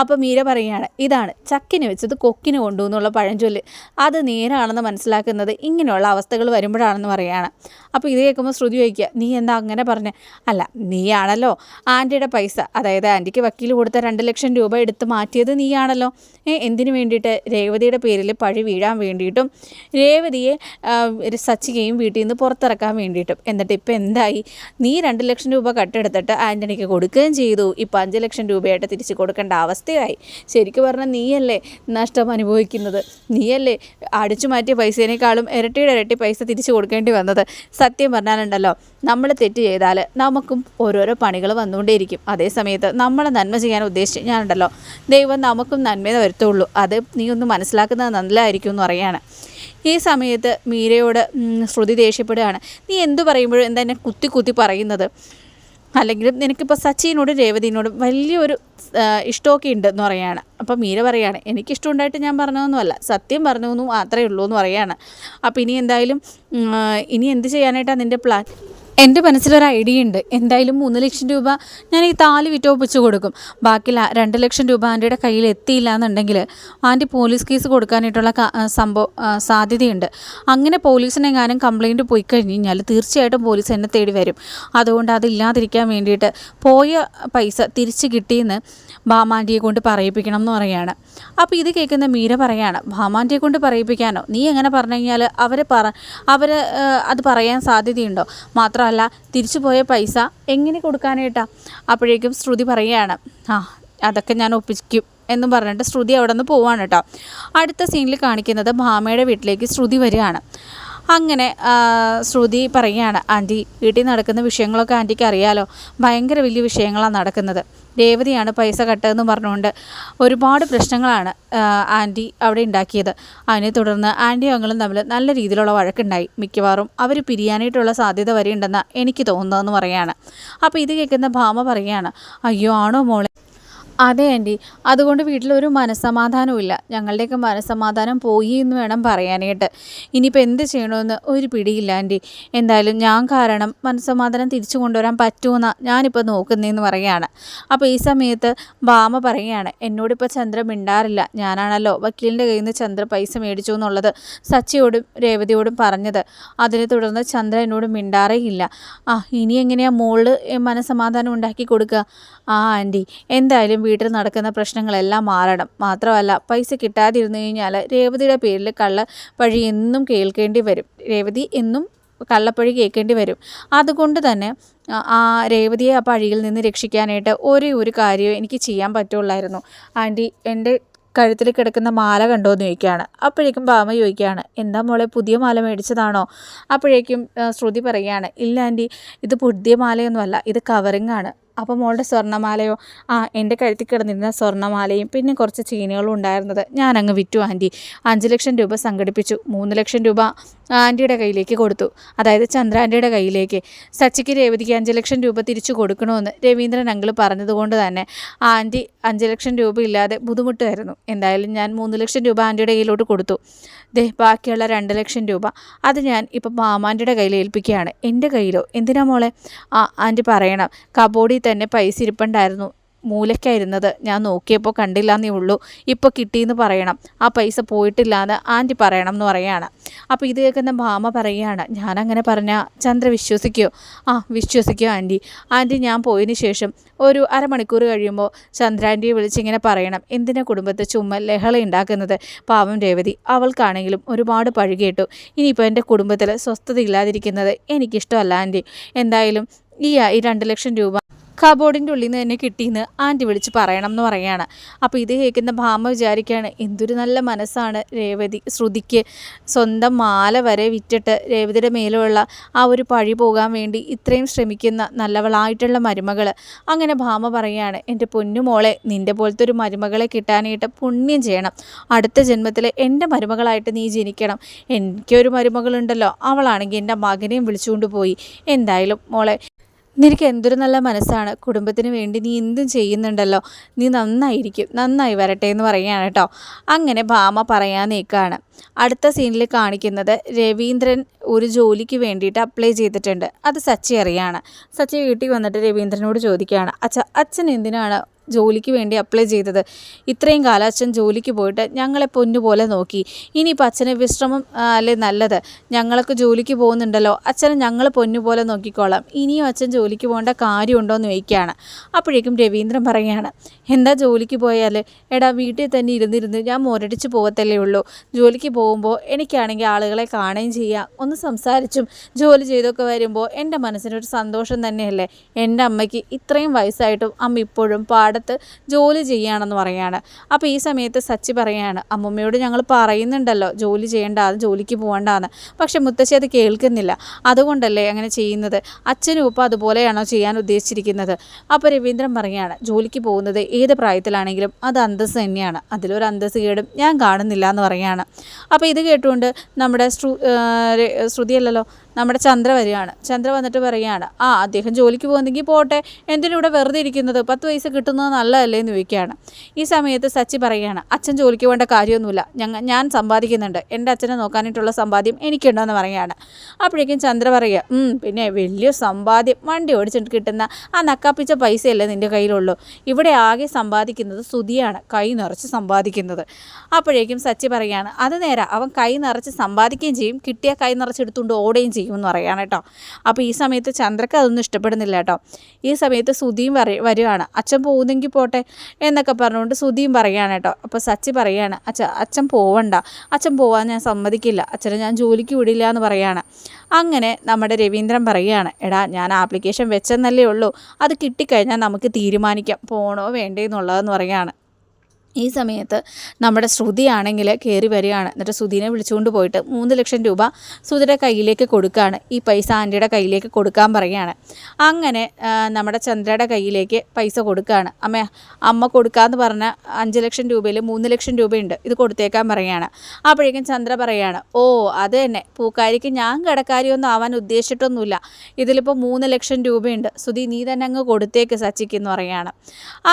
അപ്പോൾ മീര പറയുകയാണ് ഇതാണ് ചക്കിന് വെച്ചത് കൊക്കിന് കൊണ്ടു എന്നുള്ള പഴഞ്ചൊല്ല്. അത് നേരാണെന്ന് മനസ്സിലാക്കുന്നത് ഇങ്ങനെയുള്ള അവസ്ഥകൾ വരുമ്പോഴാണെന്ന് പറയുകയാണ്. അപ്പോൾ ഇത് കേൾക്കുമ്പോൾ ശ്രുതി ചോദിക്കുക നീ എന്താ അങ്ങനെ പറഞ്ഞ? അല്ല നീയാണല്ലോ ആന്റിയുടെ പൈസ. അതായത് ആന്റിക്ക് വക്കീൽ കൊടുത്ത രണ്ട് ലക്ഷം രൂപ എടുത്ത് മാറ്റിയത് നീയാണല്ലോ. എന്തിനു വേണ്ടിയിട്ട്? രേവതിയുടെ പേരിൽ പഴി വീഴാൻ വേണ്ടിയിട്ടും രേവതിയെ സച്ചികയും വീട്ടിൽ നിന്ന് പുറത്തിറക്കാൻ വേണ്ടിയിട്ടും. എന്നിട്ട് ഇപ്പം എന്തായി? നീ രണ്ട് ലക്ഷം രൂപ കട്ടെടുത്തിട്ട് ആന്റണിക്ക് കൊടുക്കുകയും ചെയ്തു. ഇപ്പം അഞ്ച് ലക്ഷം രൂപയായിട്ട് തിരിച്ചു കൊടുക്കേണ്ട അവസ്ഥയായി. ശരിക്കും പറഞ്ഞാൽ നീയല്ലേ നഷ്ടം അനുഭവിക്കുന്നത്? നീയല്ലേ അടിച്ചു മാറ്റിയ പൈസേനേക്കാളും ഇരട്ടിയുടെ ഇരട്ടി പൈസ തിരിച്ചു കൊടുക്കേണ്ടി വന്നത്? സത്യം പറഞ്ഞാലുണ്ടല്ലോ നമ്മൾ തെറ്റ് ചെയ്താൽ നമുക്കും ഓരോരോ പണികൾ വന്നുകൊണ്ടേയിരിക്കും. അതേ സമയത്ത് നമ്മളെ നന്മ ചെയ്യാൻ ഉദ്ദേശിച്ച് ഞാനുണ്ടല്ലോ ദൈവം നമുക്കും നന്മ വരുത്തുള്ളൂ. അത് നീ ഒന്ന് മനസ്സിലാക്കുന്നത് നല്ലതായിരിക്കും എന്ന് പറയാണ് ഈ സമയത്ത് മീരയോട് ശ്രുതി ദേഷ്യപ്പെടുകയാണ്. നീ എന്തു പറയുമ്പോഴും എന്താ എന്നെ കുത്തി കുത്തി പറയുന്നത്? അല്ലെങ്കിൽ നിനക്കിപ്പോൾ സച്ചിനോടും രേവതിനോടും വലിയൊരു ഇഷ്ടമൊക്കെ ഉണ്ടെന്ന് പറയാണ്. അപ്പോൾ മീര പറയാണ് എനിക്കിഷ്ടമുണ്ടായിട്ട് ഞാൻ പറഞ്ഞതൊന്നുമല്ല. സത്യം പറഞ്ഞു എന്ന് മാത്രമേ ഉള്ളൂ എന്ന് പറയാണ്. അപ്പം ഇനി എന്തായാലും ഇനി എന്ത് ചെയ്യാനായിട്ടാണ് നിന്റെ പ്ലാൻ എന്റെ മനസ്സിലൊരു ഐഡിയ ഉണ്ട്. എന്തായാലും മൂന്ന് ലക്ഷം രൂപ ഞാൻ ഈ താലി വിറ്റോപ്പിച്ച് കൊടുക്കും. ബാക്കി രണ്ട് ലക്ഷം രൂപ ആന്റിയുടെ കയ്യിൽ എത്തിയില്ല എന്നുണ്ടെങ്കിൽ ആന്റി പോലീസ് കേസ് കൊടുക്കാനായിട്ടുള്ള സംഭവം സാധ്യതയുണ്ട്. അങ്ങനെ പോലീസിനെങ്ങാനും കംപ്ലയിന്റ് പോയി കഴിഞ്ഞ് കഴിഞ്ഞാൽ തീർച്ചയായിട്ടും പോലീസ് എന്നെ തേടി വരും. അതുകൊണ്ട് അതില്ലാതിരിക്കാൻ വേണ്ടിയിട്ട് പോയ പൈസ തിരിച്ച് കിട്ടിയെന്ന് ഭാമാന്റിയെ കൊണ്ട് പറയിപ്പിക്കണം എന്ന് പറയാണ് അപ്പോൾ ഇത് കേൾക്കുന്ന മീര പറയാണ് ഭാമാന്റിയെ കൊണ്ട് പറയിപ്പിക്കാനോ? നീ എങ്ങനെ പറഞ്ഞു കഴിഞ്ഞാൽ അവർ പറ അവർ അത് പറയാൻ സാധ്യതയുണ്ടോ? മാത്രമല്ല തിരിച്ചു പോയ പൈസ എങ്ങനെ കൊടുക്കാനായിട്ടാ? അപ്പോഴേക്കും ശ്രുതി പറയുകയാണ് ആ അതൊക്കെ ഞാൻ ഒപ്പിക്കും എന്നും പറഞ്ഞിട്ട് ശ്രുതി അവിടെ നിന്ന് പോവാണ് കേട്ടോ. അടുത്ത സീനിൽ കാണിക്കുന്നത് ഭാമയുടെ വീട്ടിലേക്ക് ശ്രുതി വരികയാണ്. അങ്ങനെ ശ്രുതി പറയുകയാണ് ആന്റി വീട്ടിൽ നടക്കുന്ന വിഷയങ്ങളൊക്കെ ആന്റിക്ക് അറിയാലോ. ഭയങ്കര വലിയ വിഷയങ്ങളാണ് നടക്കുന്നത്. രേവതിയാണ് പൈസ കട്ടതെന്ന് പറഞ്ഞുകൊണ്ട് ഒരുപാട് പ്രശ്നങ്ങളാണ് ആന്റി അവിടെ ഉണ്ടാക്കിയത്. അതിനെ തുടർന്ന് ആന്റിയും അങ്ങളും തമ്മിൽ നല്ല രീതിയിലുള്ള വഴക്കുണ്ടായി. മിക്കവാറും അവർ പിരിയാനായിട്ടുള്ള സാധ്യത വരെയുണ്ടെന്നാണ് എനിക്ക് തോന്നുന്നതെന്ന് പറയാണ് അപ്പോൾ ഇത് കേൾക്കുന്ന ഭാമ പറയുകയാണ് അയ്യോ ആണോ മോളെ? അതെ ആന്റി. അതുകൊണ്ട് വീട്ടിലൊരു മനസ്സമാധാനവും ഇല്ല ഞങ്ങളുടെയൊക്കെ മനസ്സമാധാനം പോയി എന്ന് വേണം പറയാനായിട്ട്. ഇനിയിപ്പോൾ എന്ത് ചെയ്യണമെന്ന് ഒരു പിടിയില്ല ആന്റി. എന്തായാലും ഞാൻ കാരണം മനസ്സമാധാനം തിരിച്ചു കൊണ്ടുവരാൻ പറ്റുമെന്നാണ് ഞാനിപ്പോൾ നോക്കുന്നതെന്ന് പറയുകയാണ്. അപ്പോൾ ഈ സമയത്ത് ബാമ പറയുകയാണ് എന്നോടിപ്പോൾ ചന്ദ്ര മിണ്ടാറില്ല. ഞാനാണല്ലോ വക്കീലിന്റെ കയ്യിൽ നിന്ന് ചന്ദ്ര പൈസ മേടിച്ചു എന്നുള്ളത് സച്ചിയോടും രേവതിയോടും പറഞ്ഞത്. അതിനെ തുടർന്ന് ചന്ദ്ര എന്നോട് മിണ്ടാറേ ഇല്ല. ആ ഇനി എങ്ങനെയാണ് മോൾ മനസ്സമാധാനം ഉണ്ടാക്കി കൊടുക്കുക? ആ ആന്റി. എന്തായാലും വീട്ടിൽ നടക്കുന്ന പ്രശ്നങ്ങളെല്ലാം മാറണം. മാത്രമല്ല പൈസ കിട്ടാതിരുന്നു കഴിഞ്ഞാൽ രേവതിയുടെ പേരിൽ കള്ള പഴി എന്നും കേൾക്കേണ്ടി വരും. രേവതി എന്നും കള്ളപ്പഴി കേൾക്കേണ്ടി വരും. അതുകൊണ്ട് തന്നെ ആ, രേവതിയെ ആ പഴിയിൽ നിന്ന് രക്ഷിക്കാനായിട്ട് ഒരേ ഒരു കാര്യം എനിക്ക് ചെയ്യാൻ പറ്റുള്ളായിരുന്നു. ആന്റി എന്റെ കഴുത്തിൽ കിടക്കുന്ന മാല കണ്ടോ എന്ന് ചോദിക്കുകയാണ്. അപ്പോഴേക്കും ബാമ ചോദിക്കുകയാണ് എന്താ മോളെ പുതിയ മാല മേടിച്ചതാണോ? അപ്പോഴേക്കും ശ്രുതി പറയുകയാണ് ഇല്ല ആന്റി ഇത് പുതിയ മാലയൊന്നുമല്ല ഇത് കവറിങ് ആണ് അപ്പോൾ മോളുടെ സ്വർണമാലയോ? ആ എന്റെ കഴുത്തിൽ കിടന്നിരുന്ന സ്വർണമാലയും പിന്നെ കുറച്ച് ചെയിനുകളും ഉണ്ടായിരുന്നത് ഞാനങ്ങ് വിറ്റു ആന്റി. അഞ്ച് ലക്ഷം രൂപ സംഘടിപ്പിച്ചു. മൂന്ന് ലക്ഷം രൂപ ആന്റിയുടെ കയ്യിലേക്ക് കൊടുത്തു. അതായത് ചന്ദ്ര ആന്റിയുടെ കയ്യിലേക്ക്. സച്ചിക്ക് രേവതിക്ക് അഞ്ച് ലക്ഷം രൂപ തിരിച്ചു കൊടുക്കണമെന്ന് രവീന്ദ്രൻ അങ്കിൾ പറഞ്ഞതുകൊണ്ട് തന്നെ ആന്റി അഞ്ച് ലക്ഷം രൂപ ഇല്ലാതെ ബുദ്ധിമുട്ടായിരുന്നു. എന്തായാലും ഞാൻ മൂന്ന് ലക്ഷം രൂപ ആന്റിയുടെ കയ്യിലോട്ട് കൊടുത്തു. ദേ ബാക്കിയുള്ള രണ്ട് ലക്ഷം രൂപ. അത് ഞാൻ ഇപ്പം മാമാന്റെ കയ്യിൽ ഏൽപ്പിക്കുകയാണ്. എന്റെ കയ്യിലോ? എന്തിനാ മോളെ? ആ ആന്റി പറയണം. കബോർഡിൽ തന്നെ പൈസ ഇരിപ്പുണ്ടായിരുന്നു. മൂലയ്ക്കായിരുന്നത്. ഞാൻ നോക്കിയപ്പോൾ കണ്ടില്ല എന്നേ ഉള്ളൂ. ഇപ്പോൾ കിട്ടിയെന്ന് പറയണം. ആ പൈസ പോയിട്ടില്ല എന്ന് ആന്റി പറയണം എന്ന് പറയാണ്. അപ്പോൾ ഇത് കേൾക്കുന്ന ഭാമ പറയുകയാണ്. ഞാനങ്ങനെ പറഞ്ഞാൽ ചന്ദ്ര വിശ്വസിക്കുമോ ആ വിശ്വസിക്കുമോ ആന്റി ആന്റി ഞാൻ പോയതിന് ശേഷം ഒരു അരമണിക്കൂർ കഴിയുമ്പോൾ ചന്ദ്രാന്റിയെ വിളിച്ചിങ്ങനെ പറയണം. എന്തിനാ കുടുംബത്തെ ചുമ്മ ലഹള ഉണ്ടാക്കുന്നത് പാവം രേവതി. അവൾക്കാണെങ്കിലും ഒരുപാട് പഴുകേട്ടു ഇനിയിപ്പോൾ എന്റെ കുടുംബത്തിൽ സ്വസ്ഥത ഇല്ലാതിരിക്കുന്നത് എനിക്കിഷ്ടമല്ല ആന്റി എന്തായാലും ഈ ഈ രണ്ട് ലക്ഷം രൂപ കബോർഡിന്റെ ഉള്ളിൽ നിന്ന് തന്നെ കിട്ടിയെന്ന് ആന്റി വിളിച്ച് പറയണം എന്ന് പറയാണ്. അപ്പോൾ ഇത് കേൾക്കുന്ന ഭാമ വിചാരിക്കുകയാണ് എന്തൊരു നല്ല മനസ്സാണ് രേവതി. ശ്രുതിക്ക് സ്വന്തം മാല വരെ വിറ്റിട്ട് രേവതിയുടെ മേലുള്ള ആ ഒരു പഴി പോകാൻ വേണ്ടി ഇത്രയും ശ്രമിക്കുന്ന നല്ലവളായിട്ടുള്ള മരുമകൾ അങ്ങനെ ഭാമ പറയുകയാണ് എന്റെ പൊന്നുമോളെ നിന്റെ പോലത്തെ ഒരു മരുമകളെ കിട്ടാനായിട്ട് പുണ്യം ചെയ്യണം. അടുത്ത ജന്മത്തിൽ എന്റെ മരുമകളായിട്ട് നീ ജനിക്കണം. എനിക്കൊരു മരുമകളുണ്ടല്ലോ അവളാണെങ്കിൽ എന്റെ മകനെയും വിളിച്ചുകൊണ്ട് പോയി. എന്തായാലും മോളെ നിനക്ക് എന്തൊരു നല്ല മനസ്സാണ്. കുടുംബത്തിന് വേണ്ടി നീ എന്തും ചെയ്യുന്നുണ്ടല്ലോ. നീ നന്നായിരിക്കും. നന്നായി വരട്ടെ എന്ന് പറയുകയാണ് കേട്ടോ. അങ്ങനെ ഭാമ പറയാൻ നീക്കാണ് അടുത്ത സീനിൽ കാണിക്കുന്നത് രവീന്ദ്രൻ ഒരു ജോലിക്ക് വേണ്ടിയിട്ട് അപ്ലൈ ചെയ്തിട്ടുണ്ട്. അത് സച്ചി അറിയാണ്. സച്ചി വീട്ടിൽ വന്നിട്ട് രവീന്ദ്രനോട് ചോദിക്കുകയാണ്. അച്ഛ അച്ഛൻ എന്തിനാണ് ജോലിക്ക് വേണ്ടി അപ്ലൈ ചെയ്തത്. ഇത്രയും കാലം അച്ഛൻ ജോലിക്ക് പോയിട്ട് ഞങ്ങളെ പൊന്നുപോലെ നോക്കി. ഇനിയിപ്പോൾ അച്ഛന് വിശ്രമം അല്ലേ നല്ലത്? ഞങ്ങളൊക്കെ ജോലിക്ക് പോകുന്നുണ്ടല്ലോ. അച്ഛനെ ഞങ്ങൾ പൊന്നുപോലെ നോക്കിക്കോളാം. ഇനിയും അച്ഛൻ ജോലിക്ക് പോകേണ്ട കാര്യമുണ്ടോ എന്ന് ചോദിക്കുകയാണ്. അപ്പോഴേക്കും രവീന്ദ്രൻ പറയുകയാണ് എന്താ ജോലിക്ക് പോയാൽ എടാ വീട്ടിൽ തന്നെ ഇരുന്നിരുന്ന് ഞാൻ മുരടിച്ച് പോകത്തല്ലേ ഉള്ളൂ. ജോലിക്ക് പോകുമ്പോൾ എനിക്കാണെങ്കിൽ ആളുകളെ കാണുകയും ചെയ്യാം. ഒന്ന് സംസാരിച്ചും ജോലി ചെയ്തൊക്കെ വരുമ്പോൾ എന്റെ മനസ്സിനൊരു സന്തോഷം തന്നെയല്ലേ? എന്റെ അമ്മയ്ക്ക് ഇത്രയും വയസ്സായിട്ടും അമ്മ ഇപ്പോഴും പാട. പാടത്ത് ജോലി ചെയ്യുകയാണെന്ന് പറയുകയാണ് അപ്പോൾ ഈ സമയത്ത് സച്ചി പറയുകയാണ് അമ്മമ്മയോട് ഞങ്ങൾ പറയുന്നുണ്ടല്ലോ ജോലി ചെയ്യേണ്ട അത് ജോലിക്ക് പോകണ്ടാന്ന് പക്ഷെ മുത്തശ്ശി അത് കേൾക്കുന്നില്ല. അതുകൊണ്ടല്ലേ അങ്ങനെ ചെയ്യുന്നത്? അച്ഛനും ഉപ്പ അതുപോലെയാണോ ചെയ്യാൻ ഉദ്ദേശിച്ചിരിക്കുന്നത്? അപ്പോൾ രവീന്ദ്രൻ പറയുകയാണ് ജോലിക്ക് പോകുന്നത് ഏത് പ്രായത്തിലാണെങ്കിലും അത് അന്തസ് തന്നെയാണ്. അതിലൊരു അന്തസ് കേടും ഞാൻ കാണുന്നില്ല എന്ന് പറയുകയാണ് അപ്പോൾ ഇത് കേട്ടുകൊണ്ട് നമ്മുടെ ശ്രുതിയല്ലല്ലോ നമ്മുടെ ചന്ദ്ര വരികയാണ്. ചന്ദ്ര വന്നിട്ട് പറയുകയാണ് ആ അദ്ദേഹം ജോലിക്ക് പോകുന്നെങ്കിൽ പോട്ടെ. എന്തിനിവിടെ വെറുതെ ഇരിക്കുന്നത്? പത്ത് പൈസ കിട്ടുന്നത് നല്ലതല്ലേ? എന്ന് ചോദിക്കുകയാണ്. ഈ സമയത്ത് സച്ചി പറയുകയാണ് അച്ഛൻ ജോലിക്ക് പോകേണ്ട കാര്യമൊന്നുമില്ല. ഞങ്ങൾ ഞാൻ സമ്പാദിക്കുന്നുണ്ട്. എന്റെ അച്ഛനെ നോക്കാനായിട്ടുള്ള സമ്പാദ്യം എനിക്കുണ്ടെന്ന് പറയുകയാണ്. അപ്പോഴേക്കും ചന്ദ്ര പറയുക പിന്നെ വലിയ സമ്പാദ്യം. വണ്ടി ഓടിച്ചിട്ട് കിട്ടുന്ന ആ നക്കാപ്പിച്ച പൈസയല്ലേ നിന്റെ കയ്യിലുള്ളൂ. ഇവിടെ ആകെ സമ്പാദിക്കുന്നത് സുതിയാണ് കൈ നിറച്ച് സമ്പാദിക്കുന്നത്. അപ്പോഴേക്കും സച്ചി പറയുകയാണ് അത് നേരെ. അവൻ കൈ നിറച്ച് സമ്പാദിക്കുകയും ചെയ്യും. കിട്ടിയ കൈ നിറച്ചെടുത്തുകൊണ്ട് ഓടുകയും ചെയ്യും. ചെയ്യുമെന്ന് പറയാണ് കേട്ടോ. അപ്പോൾ ഈ സമയത്ത് ചന്ദ്രക്ക് അതൊന്നും ഇഷ്ടപ്പെടുന്നില്ല കേട്ടോ. ഈ സമയത്ത് സുധിയും വരുവാണ്. അച്ഛൻ പോകുന്നെങ്കിൽ പോട്ടെ എന്നൊക്കെ പറഞ്ഞുകൊണ്ട് സുധിയും പറയുകയാണ് കേട്ടോ. അപ്പോൾ സച്ചി പറയുകയാണ് അച്ഛ അച്ഛൻ പോവണ്ട. അച്ഛൻ പോവാൻ ഞാൻ സമ്മതിക്കില്ല. അച്ഛനെ ഞാൻ ജോലിക്ക് വിടില്ല എന്ന് പറയുകയാണ് അങ്ങനെ നമ്മുടെ രവീന്ദ്രൻ പറയുകയാണ് എടാ ഞാൻ ആപ്ലിക്കേഷൻ വെച്ചെന്നല്ലേ ഉള്ളൂ. അത് കിട്ടിക്കഴിഞ്ഞാൽ നമുക്ക് തീരുമാനിക്കാം. പോണോ വേണ്ടേ എന്നുള്ളതെന്ന് പറയുകയാണ് ഈ സമയത്ത് നമ്മുടെ ശ്രുതിയാണെങ്കിൽ കയറി വരികയാണ്. എന്നിട്ട് ശ്രുതിനെ വിളിച്ചുകൊണ്ട് പോയിട്ട് മൂന്ന് ലക്ഷം രൂപ ശ്രുതിയുടെ കയ്യിലേക്ക് കൊടുക്കുകയാണ്. ഈ പൈസ ആന്റിയുടെ കയ്യിലേക്ക് കൊടുക്കാൻ പറയുകയാണ്. അങ്ങനെ നമ്മുടെ ചന്ദ്രയുടെ കയ്യിലേക്ക് പൈസ കൊടുക്കുകയാണ്. അമ്മ അമ്മ കൊടുക്കാമെന്ന് പറഞ്ഞ അഞ്ച് ലക്ഷം രൂപയിൽ മൂന്ന് ലക്ഷം രൂപയുണ്ട്. ഇത് കൊടുത്തേക്കാൻ പറയുകയാണ്. അപ്പോഴേക്കും ചന്ദ്ര പറയുകയാണ് ഓ അത് തന്നെ. പൂക്കാരിക്ക് ഞാൻ കടക്കാരിയൊന്നും ആവാൻ ഉദ്ദേശിച്ചിട്ടൊന്നുമില്ല. ഇതിലിപ്പോൾ മൂന്ന് ലക്ഷം രൂപയുണ്ട്. സുധി നീ തന്നെ അങ്ങ് കൊടുത്തേക്ക് സച്ചിക്ക് എന്ന് പറയുകയാണ്.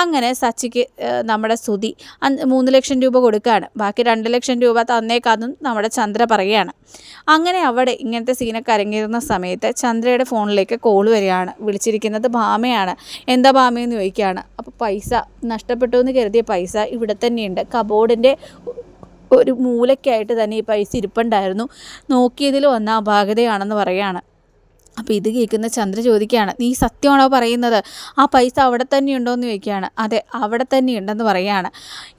അങ്ങനെ സച്ചിക്ക് നമ്മുടെ സുധി മൂന്ന് ലക്ഷം രൂപ കൊടുക്കുകയാണ്. ബാക്കി രണ്ട് ലക്ഷം രൂപ തന്നേക്കാന്നും നമ്മുടെ ചന്ദ്ര പറയുകയാണ്. അങ്ങനെ അവിടെ ഇങ്ങനത്തെ സീനൊക്കെ അരങ്ങേറുന്ന സമയത്ത് ചന്ദ്രയുടെ ഫോണിലേക്ക് കോൾ വരികയാണ്. വിളിച്ചിരിക്കുന്നത് ഭാമയാണ്. എന്താ ഭാമയെന്ന് ചോദിക്കുകയാണ്. അപ്പോൾ പൈസ നഷ്ടപ്പെട്ടു എന്ന് കരുതിയ പൈസ ഇവിടെ തന്നെയുണ്ട്. കബോർഡിന്റെ ഒരു മൂലയ്ക്കായിട്ട് തന്നെ ഈ പൈസ ഇരിപ്പുണ്ടായിരുന്നു. നോക്കിയതിൽ വന്ന അപാകതയാണെന്ന് പറയുകയാണ്. അപ്പോൾ ഇത് കേൾക്കുന്ന ചന്ദ്ര ചോദിക്കുകയാണ് നീ സത്യമാണോ പറയുന്നത്? ആ പൈസ അവിടെ തന്നെ എന്ന് ചോദിക്കുകയാണ്. അതെ അവിടെ തന്നെ ഉണ്ടെന്ന് പറയുകയാണ്.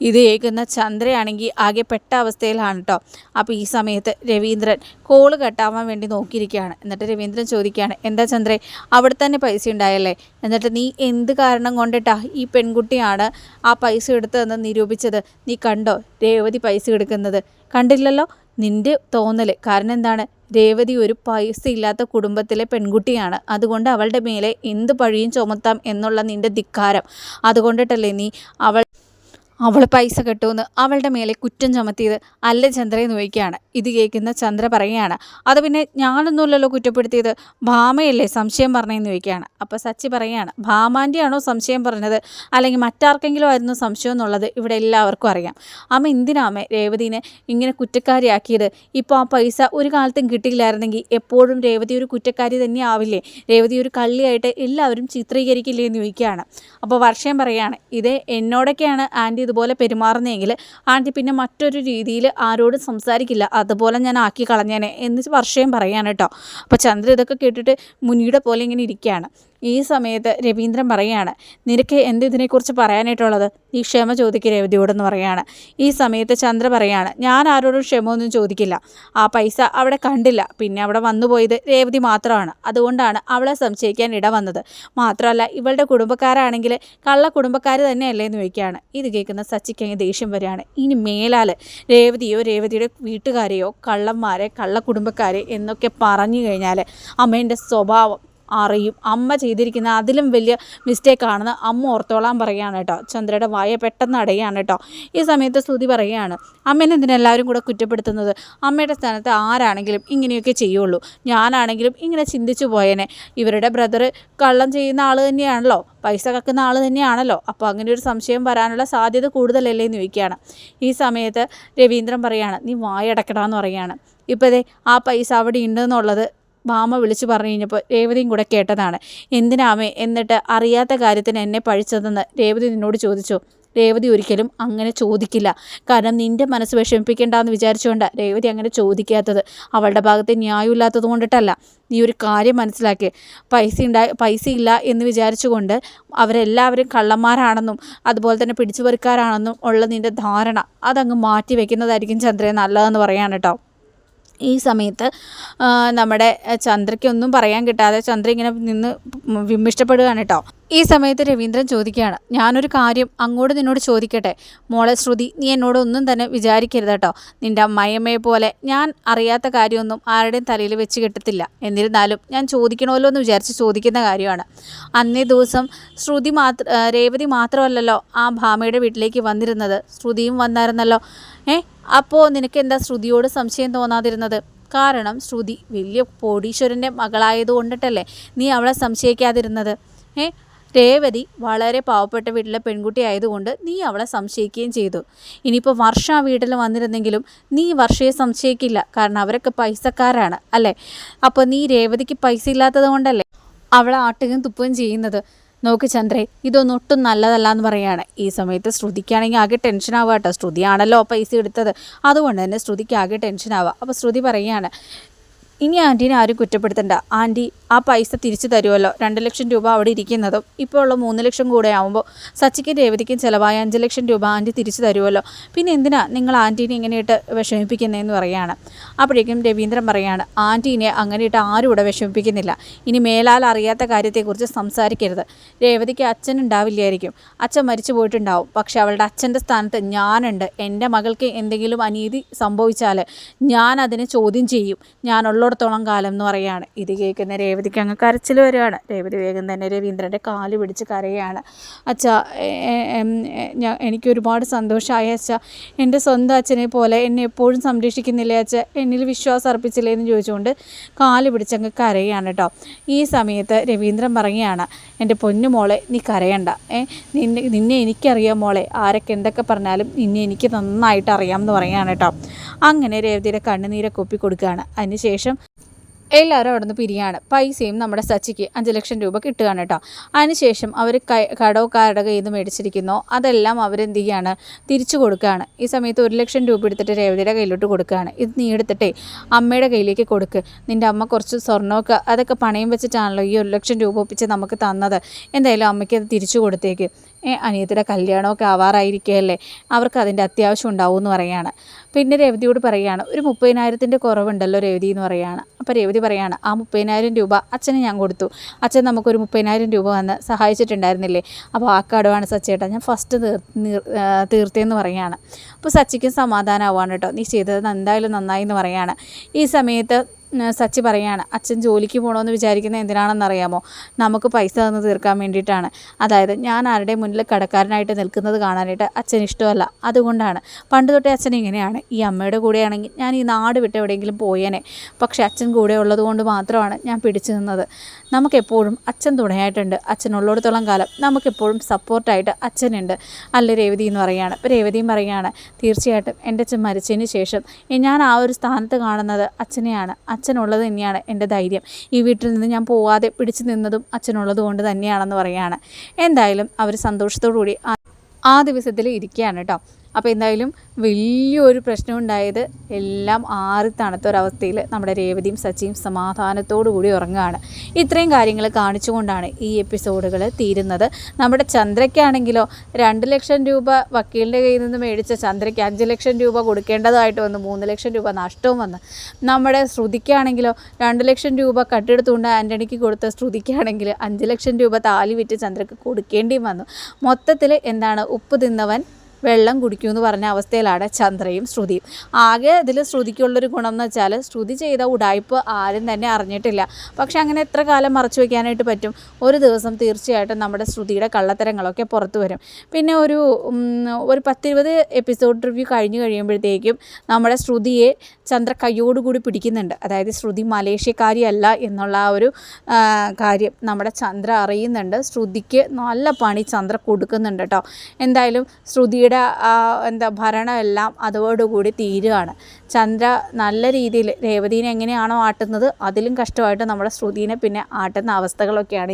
ഇത് കേൾക്കുന്ന ചന്ദ്രയാണെങ്കിൽ ആകെ പെട്ട അവസ്ഥയിലാണ് കേട്ടോ അപ്പോൾ ഈ സമയത്ത് രവീന്ദ്രൻ കോൾ കെട്ടാവാൻ വേണ്ടി നോക്കിയിരിക്കുകയാണ്. എന്നിട്ട് രവീന്ദ്രൻ ചോദിക്കുകയാണ് എന്താ ചന്ദ്രേ അവിടെ തന്നെ പൈസ ഉണ്ടായല്ലേ? എന്നിട്ട് നീ എന്ത് കാരണം കൊണ്ടിട്ടാ ഈ പെൺകുട്ടിയാണ് ആ പൈസ എടുത്തതെന്ന് നിരൂപിച്ചത്? നീ കണ്ടോ രേവതി പൈസ എടുക്കുന്നത്? കണ്ടില്ലല്ലോ നിന്റെ തോന്നൽ കാരണം എന്താണ്? രേവതി ഒരു പൈസ ഇല്ലാത്ത കുടുംബത്തിലെ പെൺകുട്ടിയാണ്. അതുകൊണ്ട് അവളുടെ മേലെ എന്ത് പഴിയും ചുമത്താം എന്നുള്ള നിന്റെ ധിക്കാരം. അതുകൊണ്ടിട്ടല്ലേ നീ അവൾ അവൾ പൈസ കെട്ടുമെന്ന് അവളുടെ മേലെ കുറ്റം ചുമത്തിയത് അല്ല ചന്ദ്രയെ നോക്കിയാണ് ഇത് കേൾക്കുന്ന ചന്ദ്ര പറയുകയാണ് അത് പിന്നെ ഞാനൊന്നുമല്ലല്ലോ കുറ്റപ്പെടുത്തിയത്? ഭാമയല്ലേ സംശയം പറഞ്ഞതെന്ന് ചോദിക്കുകയാണ്. അപ്പോൾ സച്ചി പറയുകയാണ് ഭാമാന്റെ ആണോ സംശയം പറഞ്ഞത്? അല്ലെങ്കിൽ മറ്റാർക്കെങ്കിലും ആയിരുന്നു സംശയം എന്നുള്ളത്? ഇവിടെ എല്ലാവർക്കും അറിയാം. അമ്മ എന്തിനാമേ രേവതിനെ ഇങ്ങനെ കുറ്റക്കാരിയാക്കിയത്? ഇപ്പോൾ ആ പൈസ ഒരു കാലത്തും കിട്ടിയില്ലായിരുന്നെങ്കിൽ എപ്പോഴും രേവതി ഒരു കുറ്റക്കാരി തന്നെ ആവില്ലേ? രേവതി ഒരു കള്ളിയായിട്ട് എല്ലാവരും ചിത്രീകരിക്കില്ലേ എന്ന് ചോദിക്കുകയാണ്. അപ്പോൾ വർഷം പറയുകയാണ് ഇത് എന്നോടൊക്കെയാണ് ആന്റി ഇതുപോലെ പെരുമാറുന്നതെങ്കിൽ ആന്റി പിന്നെ മറ്റൊരു രീതിയിൽ ആരോടും സംസാരിക്കില്ല. അതുപോലെ ഞാൻ ആക്കി കളഞ്ഞേനെ എന്ന് വർഷയും പറയാണ് കേട്ടോ. അപ്പോൾ ചന്ദ്ര ഇതൊക്കെ കേട്ടിട്ട് മുനിയുടെ പോലെ ഇങ്ങനെ ഇരിക്കുകയാണ്. ഈ സമയത്ത് രവീന്ദ്രൻ പറയുകയാണ് നിനക്ക് എന്ത് ഇതിനെക്കുറിച്ച് പറയാനായിട്ടുള്ളത്? ഈ ക്ഷമ ചോദിക്കുക രവതിയോടെന്ന് പറയുകയാണ്. ഈ സമയത്ത് ചന്ദ്ര പറയുകയാണ് ഞാൻ ആരോടും ക്ഷമയൊന്നും ചോദിക്കില്ല. ആ പൈസ അവിടെ കണ്ടില്ല. പിന്നെ അവിടെ വന്നുപോയത് രേവതി മാത്രമാണ്. അതുകൊണ്ടാണ് അവളെ സംശയിക്കാൻ ഇട വന്നത്. മാത്രമല്ല ഇവളുടെ കുടുംബക്കാരാണെങ്കിൽ കള്ള കുടുംബക്കാർ തന്നെയല്ലേ എന്ന് ചോദിക്കുകയാണ്. ഇത് കേൾക്കുന്ന സച്ചിക്ക് ദേഷ്യം വരികയാണ്. ഇനി മേലാൽ രേവതിയോ രേവതിയുടെ വീട്ടുകാരെയോ കള്ളന്മാരെ കള്ള കുടുംബക്കാരെ എന്നൊക്കെ പറഞ്ഞു കഴിഞ്ഞാൽ അമ്മേന്റെ സ്വഭാവം അറിയും. അമ്മ ചെയ്തിരിക്കുന്ന അതിലും വലിയ മിസ്റ്റേക്കാണെന്ന് അമ്മ ഓർത്തോളാൻ പറയുകയാണ് കേട്ടോ. ചന്ദ്രയുടെ വായ പെട്ടെന്ന് അടയാണ് കേട്ടോ. ഈ സമയത്ത് സ്തുതി പറയുകയാണ് അമ്മേനെ എന്തിനാ എല്ലാവരും കൂടെ കുറ്റപ്പെടുത്തുന്നത്? അമ്മയുടെ സ്ഥാനത്ത് ആരാണെങ്കിലും ഇങ്ങനെയൊക്കെ ചെയ്യുള്ളൂ. ഞാനാണെങ്കിലും ഇങ്ങനെ ചിന്തിച്ചു പോയേനെ. ഇവരുടെ ബ്രദർ കള്ളം ചെയ്യുന്ന ആൾ തന്നെയാണല്ലോ. പൈസ കക്കുന്ന ആൾ തന്നെയാണല്ലോ. അപ്പോൾ അങ്ങനെ ഒരു സംശയം വരാനുള്ള സാധ്യത കൂടുതലല്ലേ? എന്ന് ചോദിക്കുകയാണ്. ഈ സമയത്ത് രവീന്ദ്രൻ പറയാണ് നീ വായടക്കടാന്ന് പറയാണ് ഇപ്പോഴേ ആ പൈസ അവിടെ ഉണ്ടെന്നുള്ളത് ഭാമ വിളിച്ചു പറഞ്ഞു കഴിഞ്ഞപ്പോൾ രേവതിയും കൂടെ കേട്ടതാണ്. എന്തിനാമേ എന്നിട്ട് അറിയാത്ത കാര്യത്തിന് എന്നെ പഴിച്ചതെന്ന് രേവതി നിന്നോട് ചോദിച്ചു. രേവതി ഒരിക്കലും അങ്ങനെ ചോദിക്കില്ല. കാരണം നിന്റെ മനസ്സ് വിഷമിപ്പിക്കേണ്ടെന്ന് വിചാരിച്ചുകൊണ്ട് രേവതി അങ്ങനെ ചോദിക്കാത്തത്. അവളുടെ ഭാഗത്ത് ന്യായമില്ലാത്തത് കൊണ്ടിട്ടല്ല. നീ ഒരു കാര്യം മനസ്സിലാക്കി. പൈസ ഉണ്ടായി പൈസ ഇല്ല എന്ന് വിചാരിച്ചുകൊണ്ട് അവരെല്ലാവരും കള്ളന്മാരാണെന്നും അതുപോലെ തന്നെ പിടിച്ചുപറിക്കാരാണെന്നും ഉള്ള നിന്റെ ധാരണ അതങ്ങ് മാറ്റി വെക്കുന്നതായിരിക്കും ചന്ദ്രയെ നല്ലതെന്ന് പറയാൻ കേട്ടോ. ഈ സമയത്ത് നമ്മുടെ ചന്ദ്രയ്ക്കൊന്നും പറയാൻ കിട്ടാതെ ചന്ദ്ര ഇങ്ങനെ നിന്ന് വിമ്മിഷ്ടപ്പെടുകയാണ് കേട്ടോ. ഈ സമയത്ത് രവീന്ദ്രൻ ചോദിക്കുകയാണ് ഞാനൊരു കാര്യം അങ്ങോട്ട് നിന്നോട് ചോദിക്കട്ടെ? മോളെ ശ്രുതി നീ എന്നോട് ഒന്നും തന്നെ വിചാരിക്കരുത് കേട്ടോ. നിന്റെ അമ്മയമ്മയെ പോലെ ഞാൻ അറിയാത്ത കാര്യമൊന്നും ആരുടെയും തലയിൽ വെച്ച് കിട്ടത്തില്ല. എന്നിരുന്നാലും ഞാൻ ചോദിക്കണമല്ലോ എന്ന് വിചാരിച്ച് ചോദിക്കുന്ന കാര്യമാണ്. അന്നേ ദിവസം ശ്രുതി മാത്ര രേവതി മാത്രമല്ലല്ലോ ആ ഭാമയുടെ വീട്ടിലേക്ക് വന്നിരുന്നത്. ശ്രുതിയും വന്നായിരുന്നല്ലോ. ഏ? അപ്പോൾ നിനക്ക് എന്താ ശ്രുതിയോട് സംശയം തോന്നാതിരുന്നത്? കാരണം ശ്രുതി വലിയ കോടീശ്വരന്റെ മകളായത് കൊണ്ടിട്ടല്ലേ നീ അവളെ സംശയിക്കാതിരുന്നത്? ഏ? രേവതി വളരെ പാവപ്പെട്ട വീട്ടിലെ പെൺകുട്ടി ആയതുകൊണ്ട് നീ അവളെ സംശയിക്കുകയും ചെയ്തു. ഇനിയിപ്പോൾ വർഷ വീട്ടിൽ വന്നിരുന്നെങ്കിലും നീ വർഷയെ സംശയിക്കില്ല. കാരണം അവരൊക്കെ പൈസക്കാരാണ് അല്ലേ? അപ്പോൾ നീ രേവതിക്ക് പൈസ ഇല്ലാത്തത് കൊണ്ടല്ലേ അവളെ ആട്ടുകയും തുപ്പുകയും ചെയ്യുന്നത്? നോക്ക് ചന്ദ്രേ ഇതൊന്നും ഒട്ടും നല്ലതല്ല എന്ന് പറയാണ്. ഈ സമയത്ത് ശ്രുതിക്കാണെങ്കിൽ ആകെ ടെൻഷൻ ആവുക കേട്ടോ. ശ്രുതിയാണല്ലോ പൈസ എടുത്തത്. അതുകൊണ്ട് തന്നെ ശ്രുതിക്ക് ആകെ ടെൻഷൻ ആവുക. അപ്പോൾ ശ്രുതി പറയുകയാണ് ഇനി ആന്റീനെ ആരും കുറ്റപ്പെടുത്തണ്ട. ആന്റി ആ പൈസ തിരിച്ചു തരുമല്ലോ. രണ്ട് ലക്ഷം രൂപ അവിടെ ഇരിക്കുന്നതും. ഇപ്പോൾ ഉള്ള മൂന്ന് ലക്ഷം കൂടെ ആകുമ്പോൾ സച്ചിക്കും രേവതിക്കും ചിലവായ അഞ്ച് ലക്ഷം രൂപ ആന്റി തിരിച്ചു തരുമല്ലോ. പിന്നെ എന്തിനാ നിങ്ങൾ ആന്റീനെ ഇങ്ങനെയിട്ട് വിഷമിപ്പിക്കുന്നതെന്ന് പറയുകയാണ്. അപ്പോഴേക്കും രവീന്ദ്രൻ പറയാണ് ആന്റീനെ അങ്ങനെയിട്ട് ആരും ഇവിടെ വിഷമിപ്പിക്കുന്നില്ല. ഇനി മേലാൽ അറിയാത്ത കാര്യത്തെക്കുറിച്ച് സംസാരിക്കരുത്. രേവതിക്ക് അച്ഛൻ ഉണ്ടാവില്ലായിരിക്കും. അച്ഛൻ മരിച്ചു പോയിട്ടുണ്ടാവും. പക്ഷേ അവളുടെ അച്ഛന്റെ സ്ഥാനത്ത് ഞാനുണ്ട്. എന്റെ മകൾക്ക് എന്തെങ്കിലും അനീതി സംഭവിച്ചാൽ ഞാൻ അതിനെ ചോദ്യം ചെയ്യും. ഞാൻ ഞാനുള്ളിടത്തോളം കാലം എന്ന് പറയുകയാണ്. ഇത് കേൾക്കുന്ന രേവതിക്ക് അങ്ങ് കരച്ചിൽ വരികയാണ് രേവതി വേഗം തന്നെ രവീന്ദ്രന്റെ കാൽ പിടിച്ച് കരയാണ്. അച്ഛ എനിക്ക് ഒരുപാട് സന്തോഷമായ അച്ഛ. എന്റെ സ്വന്തം അച്ഛനെ പോലെ എന്നെ എപ്പോഴും സംരക്ഷിക്കുന്നില്ലേ അച്ഛ? എന്നിൽ വിശ്വാസം അർപ്പിച്ചില്ലേ എന്ന് ചോദിച്ചുകൊണ്ട് കാൽ പിടിച്ചങ്ങ് കരയാണ് കേട്ടോ ഈ സമയത്ത് രവീന്ദ്രൻ പറയുകയാണ് എന്റെ പൊന്നു മോളെ നീ കരയണ്ട. ഏ നിന്നെ നിന്നെ എനിക്കറിയാം മോളെ. ആരൊക്കെ എന്തൊക്കെ പറഞ്ഞാലും നിന്നെ എനിക്ക് നന്നായിട്ട് അറിയാമെന്ന് പറയുകയാണ് കേട്ടോ അങ്ങനെ രേവതിയുടെ കണ്ണുനീരൊക്കെ ഒപ്പി കൊടുക്കുകയാണ് അതിനുശേഷം എല്ലാവരും അവിടെ നിന്ന് പിരിയാണ്. പൈസയും നമ്മുടെ സച്ചിക്ക് അഞ്ച് ലക്ഷം രൂപ കിട്ടുകയാണ് കേട്ടോ. അതിനുശേഷം അവർ കടവക്കാരുടെ കയ്യിൽ നിന്ന് മേടിച്ചിരിക്കുന്നോ. അതെല്ലാം അവരെന്ത് ചെയ്യാണ്? തിരിച്ചു കൊടുക്കുകയാണ്. ഈ സമയത്ത് ഒരു ലക്ഷം രൂപ എടുത്തിട്ട് രേവതിയുടെ കയ്യിലോട്ട് കൊടുക്കുകയാണ്. ഇത് നീ എടുത്തിട്ടേ അമ്മയുടെ കയ്യിലേക്ക് കൊടുക്ക്. നിന്റെ അമ്മ കുറച്ച് സ്വർണമൊക്കെ അതൊക്കെ പണയം വെച്ചിട്ടാണല്ലോ ഈ ഒരു ലക്ഷം രൂപ ഒപ്പിച്ച് നമുക്ക് തന്നത്. എന്തായാലും അമ്മയ്ക്ക് അത് തിരിച്ചു കൊടുത്തേക്ക്. അനിയത്തിയുടെ കല്യാണമൊക്കെ ആവാറായിരിക്കുകയല്ലേ? അവർക്ക് അതിന്റെ അത്യാവശ്യം ഉണ്ടാവും എന്ന് പറയുകയാണ്. പിന്നെ രേവതിയോട് പറയുകയാണ് ഒരു മുപ്പതിനായിരത്തിന്റെ കുറവുണ്ടല്ലോ രേവതി എന്ന് പറയുകയാണ് അപ്പോൾ രേവതി പറയുകയാണ് ആ മുപ്പതിനായിരം രൂപ അച്ഛന് ഞാൻ കൊടുത്തു. അച്ഛൻ നമുക്കൊരു മുപ്പതിനായിരം രൂപ വന്ന് സഹായിച്ചിട്ടുണ്ടായിരുന്നില്ലേ? അപ്പോൾ ആ കടവാണ് സച്ചേട്ടാ. ഞാൻ ഫസ്റ്റ് തീർ തീർത്തേന്ന് പറയുകയാണ് അപ്പോൾ സച്ചിക്കും സമാധാനമാവാണ് കേട്ടോ. നീ ചെയ്തത് എന്തായാലും നന്നായി എന്ന് പറയുകയാണ് ഈ സമയത്ത് സച്ചി പറയാണ് അച്ഛൻ ജോലിക്ക് പോകണമെന്ന് വിചാരിക്കുന്നത് എന്തിനാണെന്നറിയാമോ? നമുക്ക് പൈസ തന്ന് തീർക്കാൻ വേണ്ടിയിട്ടാണ്. അതായത് ഞാൻ ആരുടെ മുന്നിൽ കടക്കാരനായിട്ട് നിൽക്കുന്നത് കാണാനായിട്ട് അച്ഛൻ ഇഷ്ടമല്ല. അതുകൊണ്ടാണ്. പണ്ട് തൊട്ടേ അച്ഛൻ ഇങ്ങനെയാണ്. ഈ അമ്മയുടെ കൂടെയാണെങ്കിൽ ഞാൻ ഈ നാട് വിട്ട് എവിടെയെങ്കിലും പോയേനെ. പക്ഷേ അച്ഛൻ കൂടെ ഉള്ളത് കൊണ്ട് മാത്രമാണ് ഞാൻ പിടിച്ചു നിന്നത്. നമുക്കെപ്പോഴും അച്ഛൻ തുണയായിട്ടുണ്ട്. അച്ഛനുള്ളിടത്തോളം കാലം നമുക്കെപ്പോഴും സപ്പോർട്ടായിട്ട് അച്ഛനുണ്ട് അല്ല രേവതി എന്ന് പറയുകയാണ് ഇപ്പോൾ രേവതിയും പറയുകയാണ് തീർച്ചയായിട്ടും എന്റെ അച്ഛൻ മരിച്ചതിന് ശേഷം ഞാൻ ആ ഒരു സ്ഥാനത്ത് കാണുന്നത് അച്ഛനെയാണ്. അച്ഛനുള്ളത് തന്നെയാണ് എന്റെ ധൈര്യം. ഈ വീട്ടിൽ നിന്ന് ഞാൻ പോവാതെ പിടിച്ചു നിന്നതും അച്ഛനുള്ളത് കൊണ്ട് തന്നെയാണെന്ന് പറയുകയാണ്. എന്തായാലും അവർ സന്തോഷത്തോടു കൂടി ആ ദിവസത്തിൽ ഇരിക്കുകയാണ് കേട്ടോ. അപ്പോൾ എന്തായാലും വലിയൊരു പ്രശ്നം ഉണ്ടായത് എല്ലാം ആറി തണുത്തൊരവസ്ഥയിൽ നമ്മുടെ രേവതിയും സച്ചിയും സമാധാനത്തോടു കൂടി ഉറങ്ങുകയാണ്. ഇത്രയും കാര്യങ്ങൾ കാണിച്ചുകൊണ്ടാണ് ഈ എപ്പിസോഡുകൾ തീരുന്നത്. നമ്മുടെ ചന്ദ്രയ്ക്കാണെങ്കിലോ രണ്ട് ലക്ഷം രൂപ വക്കീലിന്റെ കയ്യിൽ നിന്ന് മേടിച്ച ചന്ദ്രയ്ക്ക് അഞ്ച് ലക്ഷം രൂപ കൊടുക്കേണ്ടതായിട്ട് വന്നു മൂന്ന് ലക്ഷം രൂപ നഷ്ടവും വന്ന്. നമ്മുടെ ശ്രുതിക്കാണെങ്കിലോ രണ്ട് ലക്ഷം രൂപ കട്ടെടുത്തുകൊണ്ട് ആന്റണിക്ക് കൊടുത്ത ശ്രുതിക്കാണെങ്കിൽ അഞ്ച് ലക്ഷം രൂപ താലി വിറ്റ് ചന്ദ്രയ്ക്ക് കൊടുക്കേണ്ടിയും വന്നു. മൊത്തത്തിൽ എന്താണ് ഉപ്പ് തിന്നവൻ വെള്ളം കുടിക്കൂ എന്ന് പറഞ്ഞ അവസ്ഥയിലാണ് ചന്ദ്രയും ശ്രുതിയും. ആകെ ഇതിൽ ശ്രുതിക്കുള്ളൊരു ഗുണം എന്ന് വെച്ചാൽ ശ്രുതി ചെയ്ത ഉടായ്പ് ആരും തന്നെ അറിഞ്ഞിട്ടില്ല. പക്ഷെ അങ്ങനെ എത്ര കാലം മറച്ചു വയ്ക്കാനായിട്ട് പറ്റും? ഒരു ദിവസം തീർച്ചയായിട്ടും നമ്മുടെ ശ്രുതിയുടെ കള്ളത്തരങ്ങളൊക്കെ പുറത്തു വരും. പിന്നെ ഒരു ഒരു പത്തിരുപത് എപ്പിസോഡ് റിവ്യൂ കഴിഞ്ഞു കഴിയുമ്പോഴത്തേക്കും നമ്മുടെ ശ്രുതിയെ ചന്ദ്ര കൈയോടുകൂടി പിടിക്കുന്നുണ്ട്. അതായത് ശ്രുതി മലേഷ്യക്കാരിയല്ല എന്നുള്ള ആ ഒരു കാര്യം നമ്മുടെ ചന്ദ്ര അറിയുന്നുണ്ട്. ശ്രുതിക്ക് നല്ല പണി ചന്ദ്ര കൊടുക്കുന്നുണ്ട് കേട്ടോ. എന്തായാലും ശ്രുതിയുടെ ആ, എന്താ ഭരണമെല്ലാം അതോടുകൂടി തീരുകയാണ്. ചന്ദ്ര നല്ല രീതിയിൽ രേവതീനെ എങ്ങനെയാണോ ആട്ടുന്നത് അതിലും കഷ്ടമായിട്ട് നമ്മുടെ ശ്രുതിനെ പിന്നെ ആട്ടുന്ന അവസ്ഥകളൊക്കെയാണ്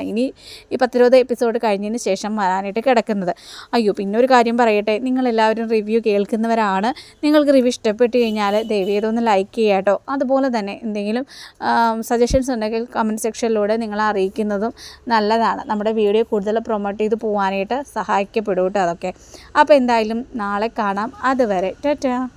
ഇനി- ഈ പത്തിരുപത് എപ്പിസോഡ് കഴിഞ്ഞതിന് ശേഷം വരാനായിട്ട് കിടക്കുന്നത്. അയ്യോ പിന്നെ ഒരു കാര്യം പറയട്ടെ നിങ്ങളെല്ലാവരും റിവ്യൂ കേൾക്കുന്നവരാണ്. നിങ്ങൾക്ക് റിവ്യൂ ഇഷ്ടപ്പെട്ട് കഴിഞ്ഞാൽ ദയവേതൊന്ന് ലൈക്ക് ചെയ്യുക കേട്ടോ. അതുപോലെ തന്നെ എന്തെങ്കിലും സജഷൻസ് ഉണ്ടെങ്കിൽ കമന്റ് സെക്ഷനിലൂടെ നിങ്ങളെ അറിയിക്കുന്നതും നല്ലതാണ്. നമ്മുടെ വീഡിയോ കൂടുതൽ പ്രൊമോട്ട് ചെയ്ത് പോകാനായിട്ട് സഹായിക്കപ്പെടും കേട്ടോ അതൊക്കെ. അപ്പോൾ എന്തായാലും നാളെ കാണാം. അതുവരെ ടാറ്റാ.